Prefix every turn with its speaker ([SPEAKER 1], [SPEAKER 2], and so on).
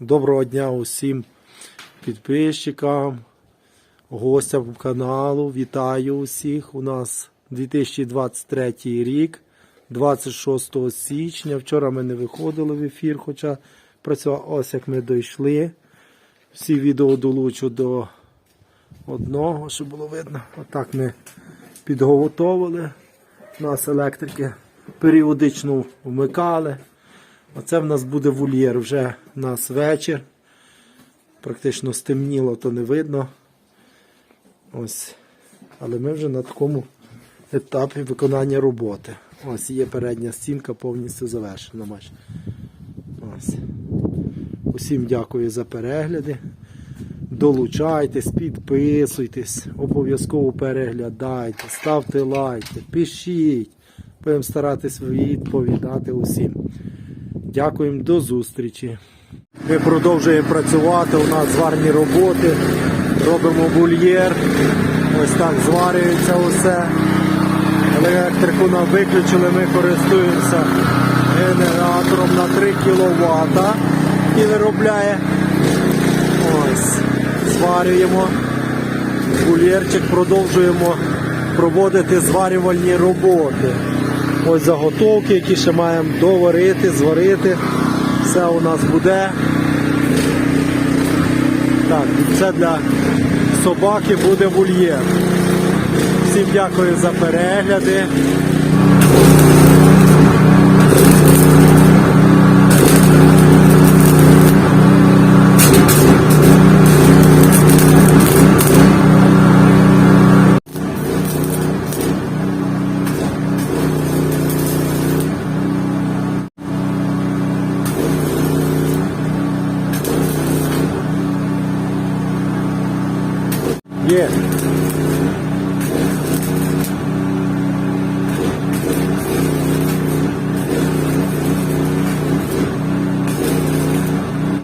[SPEAKER 1] Доброго дня усім підписчикам, гостям каналу. Вітаю усіх. У нас 2023 рік, 26 січня. Вчора ми не виходили в ефір, хоча працював ось як ми дійшли. Всі відео долучу до одного, щоб було видно. Отак ми підготовили. Нас електрики періодично вмикали. Оце в нас буде вольєр. Вже в нас вечір. Практично стемніло, то не видно. Ось. Але ми вже на такому етапі виконання роботи. Ось є передня стінка повністю завершена. Ось. Усім дякую за перегляди. Долучайтесь, підписуйтесь, обов'язково переглядайте, ставте лайки, пишіть. Будемо старатись відповідати усім. Дякуємо до зустрічі. Ми продовжуємо працювати. У нас зварні роботи. Робимо бульєр. Ось так зварюється усе. Електрику нам виключили, ми користуємося генератором на 3 кВт, який виробляє. Ось. Зварюємо. Бульєрчик продовжуємо проводити зварювальні роботи. Ось заготовки, які ще маємо доварити, зварити. Все у нас буде. Так, це для собаки буде вольєр. Всім дякую за перегляди. Є.